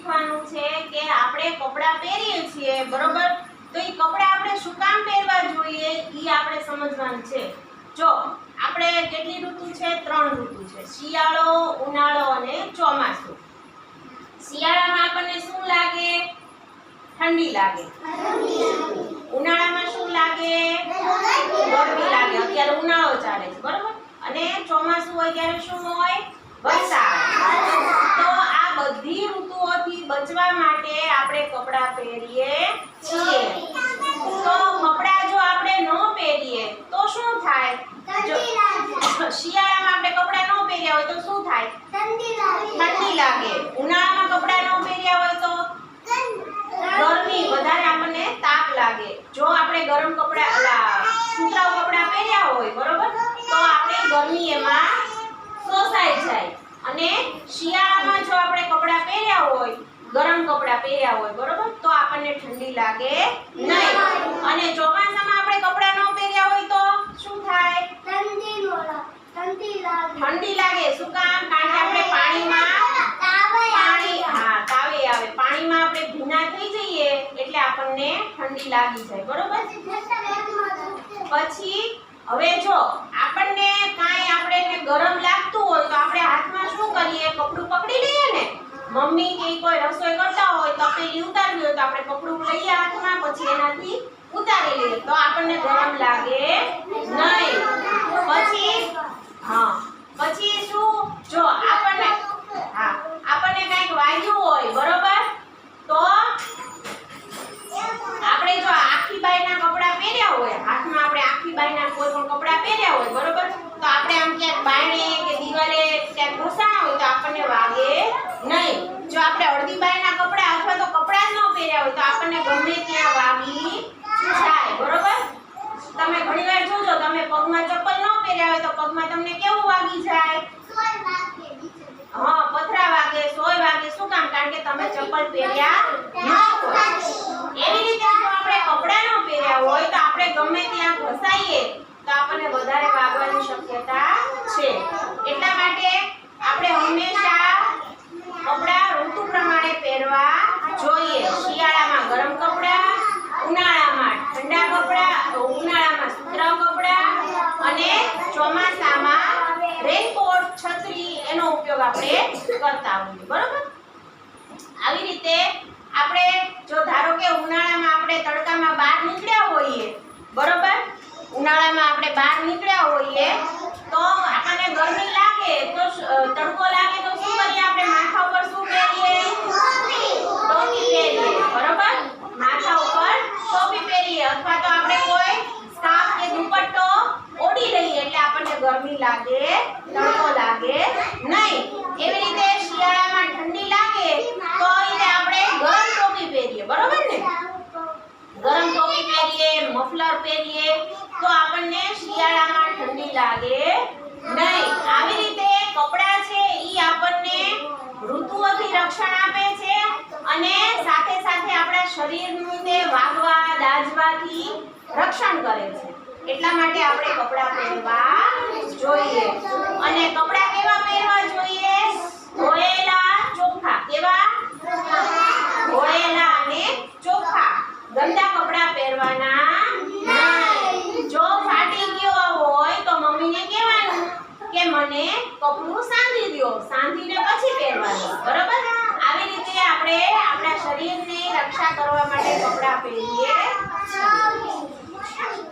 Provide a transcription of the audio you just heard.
શીખવાનું છે કે આપણે કપડાં પહેરીએ છીએ, બરોબર? તો એ કપડાં આપણે શું કામ પહેરવા જોઈએ એ આપણે સમજવાનું છે. જો, આપણે કેટલી ઋતુ છે? ત્રણ ઋતુ છે. શિયાળો, ઉનાળો અને ચોમાસું. શિયાળામાં આપણને શું લાગે? ઠંડી લાગે. ઉનાળામાં શું લાગે? ગરમી લાગે. અત્યારે ઉનાળો ચાલે છે, બરોબર? અને ચોમાસું હોય ત્યારે શું હોય? વરસાદ. તો આ બધી બચવા માટે આપણે કપડાં પહેરીએ છીએ. તો કપડાં જો આપણે ન પહેરીએ તો શું થાય? શિયાળામાં આપણે કપડાં ન પહેર્યા હોય તો શું થાય? ઠંડી લાગે. ઉનાળામાં કપડાં ન પહેર્યા હોય તો? ગરમી. વધારે આપણને તાપ લાગે. જો આપણે ગરમ કપડાં સુતરાઉ કપડાં પહેર્યા હોય બરોબર? તો આપણે ગરમી એમાં શોષાઈ જાય. અને શિયાળામાં જો આપણે કપડાં પહેર્યા હોય ગરમ કપડાં પહેર્યા હોય બરોબર? તો આપણને ઠંડી લાગે નહીં. અને ચોમાસામાં આપણે કપડાં ન પહેર્યા હોય તો શું થાય? ઠંડી લાગે. શું કામ? કારણ કે આપણે પાણીમાં પાણી હા તાવે આવે. પાણીમાં આપણે ભીના થઈ જઈએ એટલે આપણને ઠંડી લાગી જાય બરોબર? પછી હવે જો આપણને કાંઈ આપણે ગરમ લાગતું હોય તો આપણે હાથમાં શું કરીએ? કપડું મમ્મી કે કોઈ રસોઈ કરતા હોય તપેલી ઉતારવી હોય તો આપણે કપડું લઈએ હાથમાં, પછી એનાથી ઉતારી લઈએ. તો આપણને ગરમ લાગે નહીં. પછી, હા, પછી શું? જો, આપણને, હા, આપણને કંઈક વાગ્યું હોય, બરોબર? તો આપણે જો આખી બાઈના કપડાં પહેર્યા હોય, હાથમાં આપણે આખી બાઈના કોઈ પણ કપડાં પહેર્યા હોય, બરોબર? તો આપણે આમ ક્યાંક બાયણે કે દિવાલે ક્યાંક ઘસાણા હોય તો આપણને વાગે નહીં જો આપણે અડધી બાઈના કપડાં અથવા તો કપડાં જ ન પહેર્યા હોય તો આપણને ગમે ત્યાં વાગી જાય, બરોબર? તમે ઘણીવાર જોજો, તમે પગમાં ચપ્પલ ન પહેર્યા હોય તો પગમાં તમને કેવું વાગી જાય? હા, પથરા વાગે, સોય વાગે, શું કામ? કારણ કે તમે ચપ્પલ પહેર્યા એવી રીતે આપણે કપડાં ન પહેર્યા હોય તો આપણે ગમે ત્યાં ઘસાઈએ, તો આપણને વધારે વાગવાની શક્યતા છે. એટલા માટે આપણે હંમેશા કપડાં ઋતુ પ્રમાણે પહેરવા જોઈએ શિયાળામાં ગરમ કપડાં ઉનાળામાં ઠંડા કપડાં ઉનાળામાં સુતરાઉ કપડાં અને ચોમાસામાં રેનકોટ છત્રી એનો ઉપયોગ આપણે કરતા હોઈએ, બરોબર? આવી રીતે આપણે જો ધારો કે ઉનાળામાં આપણે તડકામાં બહાર નીકળ્યા હોઈએ, બરોબર? ઉનાળામાં આપણે બહાર નીકળ્યા હોઈએ, તો આપણને ગરમી લાગે તો તડકો લાગે તો શું કરીએ આપણે માથા ઉપર શું પહેરીએ ટોપી પહેરીએ બરોબર માથા ઉપર ટોપી પહેરીએ અથવા તો આપણે કોઈ સ્કાર્ફ કે દુપટ્ટો ઓઢી લઈએ એટલે આપણને ગરમી લાગે તડકો લાગે નહીં એવી રીતે શિયાળામાં ઠંડી લાગે તો એને આપણે ગરમ ટોપી પહેરીએ બરોબર ને ગરમ ટોપી પહેરીએ મફલર પહેરીએ, તો આપણને શિયાળામાં ઠંડી લાગે નહીં. આવી રીતે કપડાં છે, ઈ આપણને ઋતુઓથી રક્ષણ આપે છે અને સાથે સાથે આપણા શરીરને વાગવા દાજવાથી રક્ષણ કરે છે. એટલા માટે આપણે કપડાં પહેરવા જોઈએ. અને કપડાં કેવા પહેરવા જોઈએ? ધોયેલા કોપરું સાંધી દો સાંધીને પછી પહેરવાનું. બરાબર? આવી રીતે આપણે આપણા શરીરની રક્ષા કરવા માટે કપડાં પહેરીએ. છીએ